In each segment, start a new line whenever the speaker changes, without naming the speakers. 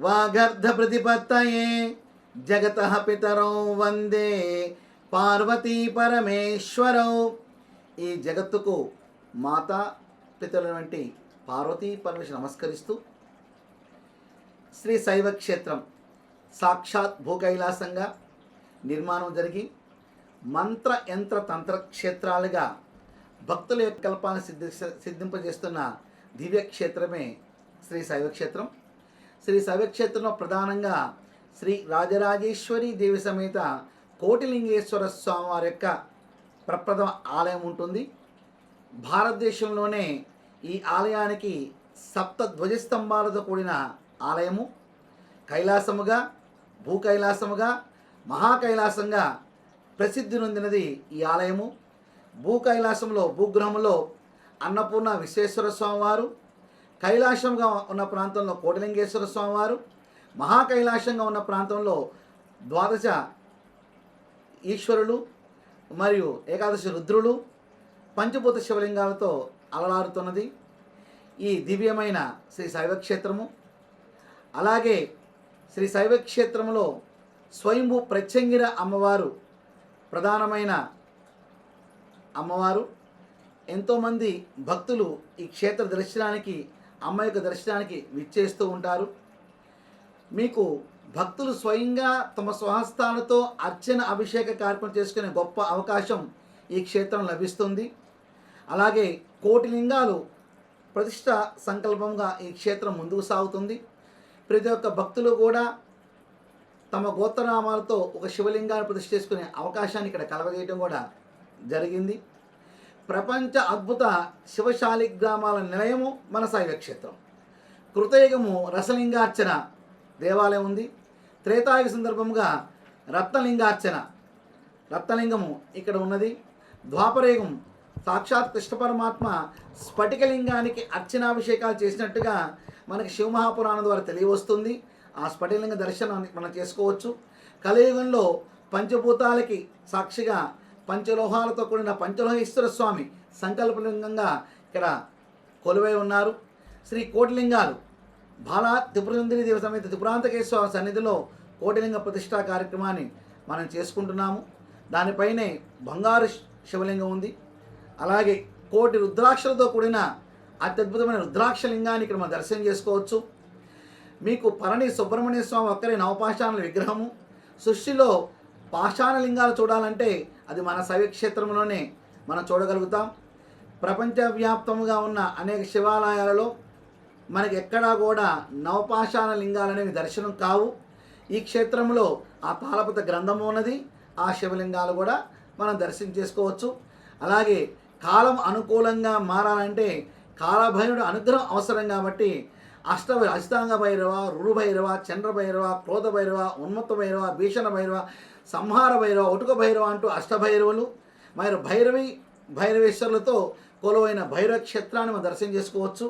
వాగర్ధ ప్రతిపత్తయే జగత పితరౌ వందే పార్వతీ పరమేశ్వరౌ. ఈ జగత్తుకు మాతా పితరులవంటి పార్వతీ పరమేశ్వరు నమస్కరిస్తూ శ్రీ శైవ క్షేత్రం సాక్షాత్ భూకైలాసంగా నిర్మాణం జరిగి మంత్ర యంత్ర తంత్ర క్షేత్రాలుగా భక్తుల యొక్క కల్పాన్ని సిద్ధి సిద్ధింపజేస్తున్న దివ్య క్షేత్రమే శ్రీ శైవ క్షేత్రం శ్రీ శైవ ప్రధానంగా శ్రీ రాజరాజేశ్వరి దేవి సమేత కోటిలింగేశ్వర స్వామివారి యొక్క ప్రప్రథమ ఆలయం ఉంటుంది. భారతదేశంలోనే ఈ ఆలయానికి సప్త ధ్వజస్తంభాలతో కూడిన ఆలయము. కైలాసముగా భూ కైలాసముగా మహా ప్రసిద్ధి నొందినది ఈ ఆలయము. భూ కైలాసంలో భూగ్రహంలో అన్నపూర్ణ విశ్వేశ్వర స్వామివారు కైలాసంగా ఉన్న ప్రాంతంలో కోటలింగేశ్వర స్వామివారు మహాకైలాసంగా ఉన్న ప్రాంతంలో ద్వాదశ ఈశ్వరులు మరియు ఏకాదశి రుద్రులు పంచభూత శివలింగాలతో అలలారుతున్నది ఈ దివ్యమైన శ్రీ శైవ క్షేత్రము. అలాగే శ్రీ శైవ క్షేత్రములో స్వయంభూ ప్రత్యంగిర అమ్మవారు ప్రధానమైన అమ్మవారు. ఎంతోమంది భక్తులు ఈ క్షేత్ర దర్శనానికి అమ్మ యొక్క దర్శనానికి విచ్చేస్తూ ఉంటారు. మీకు భక్తులు స్వయంగా తమ స్వహస్తాలతో అర్చన అభిషేక కార్యక్రమం చేసుకునే గొప్ప అవకాశం ఈ క్షేత్రం లభిస్తుంది. అలాగే కోటి లింగాలు ప్రతిష్ట సంకల్పంగా ఈ క్షేత్రం ముందుకు సాగుతుంది. ప్రతి ఒక్క భక్తులు కూడా తమ గోత్రనామాలతో ఒక శివలింగాన్ని ప్రతిష్ఠ చేసుకునే అవకాశాన్ని ఇక్కడ కలగజేయడం కూడా జరిగింది. ప్రపంచ అద్భుత శివశాలి గ్రామాల నిలయము మన శైవ క్షేత్రం. కృతయుగము రసలింగార్చన దేవాలయం ఉంది. త్రేతాయుగ సందర్భంగా రత్నలింగార్చన రత్నలింగము ఇక్కడ ఉన్నది. ద్వాపరయుగం సాక్షాత్ కృష్ణ పరమాత్మ స్ఫటికలింగానికి అర్చనాభిషేకాలు చేసినట్టుగా మనకి శివమహాపురాణం ద్వారా తెలియవస్తుంది. ఆ స్ఫటికలింగ దర్శనాన్ని మనం చేసుకోవచ్చు. కలియుగంలో పంచభూతాలకి సాక్షిగా పంచలోహాలతో కూడిన పంచలోహేశ్వర స్వామి సంకల్పలింగంగా ఇక్కడ కొలువై ఉన్నారు. శ్రీ కోటిలింగాలు బాలా త్రిపురందిని దేవ సమేత త్రిపురాంతకేశ్వర సన్నిధిలో కోటిలింగ ప్రతిష్టా కార్యక్రమాన్ని మనం చేసుకుంటున్నాము. దానిపైనే బంగారు శివలింగం ఉంది. అలాగే కోటి రుద్రాక్షలతో కూడిన అత్యద్భుతమైన రుద్రాక్ష లింగాన్ని ఇక్కడ మనం దర్శనం చేసుకోవచ్చు. మీకు పరణి సుబ్రహ్మణ్య స్వామి ఒక్కరి నవపాషాణల విగ్రహము. సృష్టిలో పాషాణ లింగాలు చూడాలంటే అది మన శైవక్షేత్రంలోనే మనం చూడగలుగుతాం. ప్రపంచవ్యాప్తంగా ఉన్న అనేక శివాలయాలలో మనకి ఎక్కడా కూడా నవపాషాణ లింగాలు అనేవి దర్శనం కావు. ఈ క్షేత్రంలో ఆ తాళపత గ్రంథము ఉన్నది. ఆ శివలింగాలు కూడా మనం దర్శనం చేసుకోవచ్చు. అలాగే కాలం అనుకూలంగా మారాలంటే కాలభైరుడు అనుగ్రహం అవసరం కాబట్టి అష్ట అష్టాంగ భైరవ రురు భైరవ చంద్ర భైరవ క్రోధ భైరవ ఉన్మత్త భైరవ భీషణ భైరవ సంహార భైరవ ఒటుక భైరవ అంటూ అష్టభైరవులు మరి భైరవి భైరవేశ్వరులతో కొలువైన భైరవ క్షేత్రాన్ని మనం దర్శనం చేసుకోవచ్చు.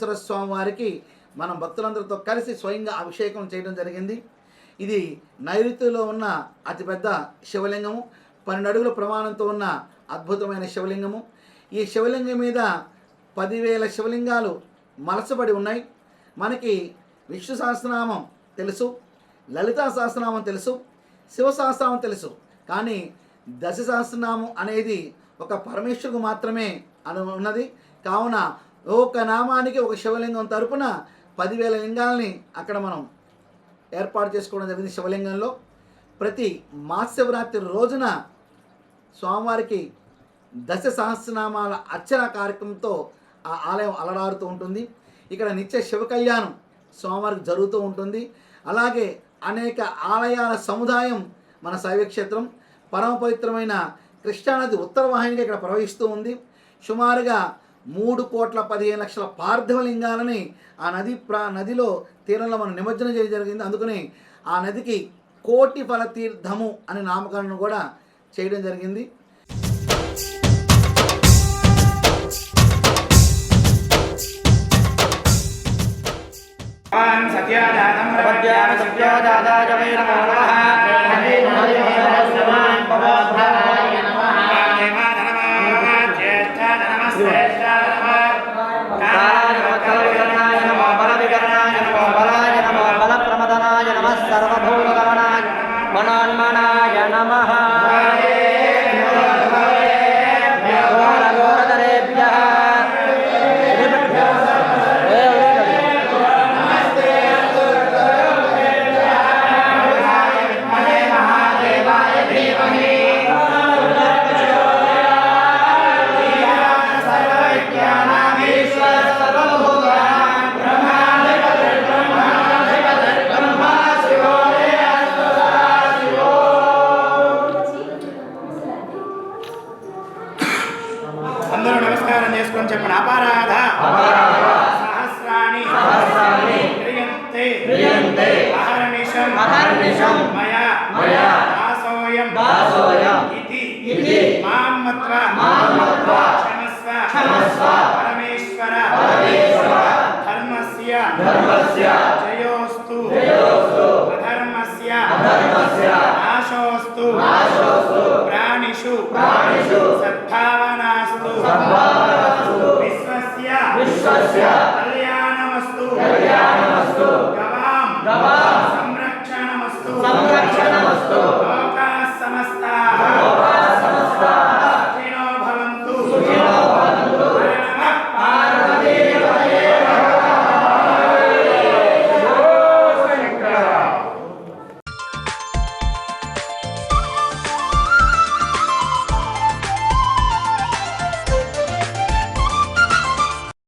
వెంకటేశ్వర స్వామి వారికి మనం భక్తులందరితో కలిసి స్వయంగా అభిషేకం చేయడం జరిగింది. ఇది నైరుతిలో ఉన్న అతిపెద్ద శివలింగము. పన్నెండు అడుగుల ప్రమాణంతో ఉన్న అద్భుతమైన శివలింగము. ఈ శివలింగం మీద పదివేల శివలింగాలు మలచబడి ఉన్నాయి. మనకి విష్ణు సహస్రనామం తెలుసు లలితా సహస్రనామం తెలుసు శివ సహస్రనామం తెలుసు. కానీ దశ సహస్రనామం అనేది ఒక పరమేశ్వరుకు మాత్రమే అను ఉన్నది కావున ఒక నామానికి ఒక శివలింగం తరపున పదివేల లింగాల్ని అక్కడ మనం ఏర్పాటు చేసుకోవడం జరిగింది శివలింగంలో. ప్రతి మహాశివరాత్రి రోజున స్వామివారికి దశ సహస్రనామాల అర్చన కార్యక్రమంతో ఆ ఆలయం అలరారుతూ ఉంటుంది. ఇక్కడ నిత్య శివ కళ్యాణం స్వామివారికి జరుగుతూ ఉంటుంది. అలాగే అనేక ఆలయాల సముదాయం మన శైవక్షేత్రం పరమ పవిత్రమైన కృష్ణానది ఉత్తర వాహినిగా ఇక్కడ ప్రవహిస్తూ ఉంది. సుమారుగా మూడు కోట్ల పదిహేను లక్షల పార్థివలింగాలని ఆ నది ప్రా నదిలో తీరంలో మనం నిమజ్జనం చేయడం జరిగింది. అందుకని ఆ నదికి కోటి ఫల తీర్థము అనే నామకరణను కూడా చేయడం జరిగింది.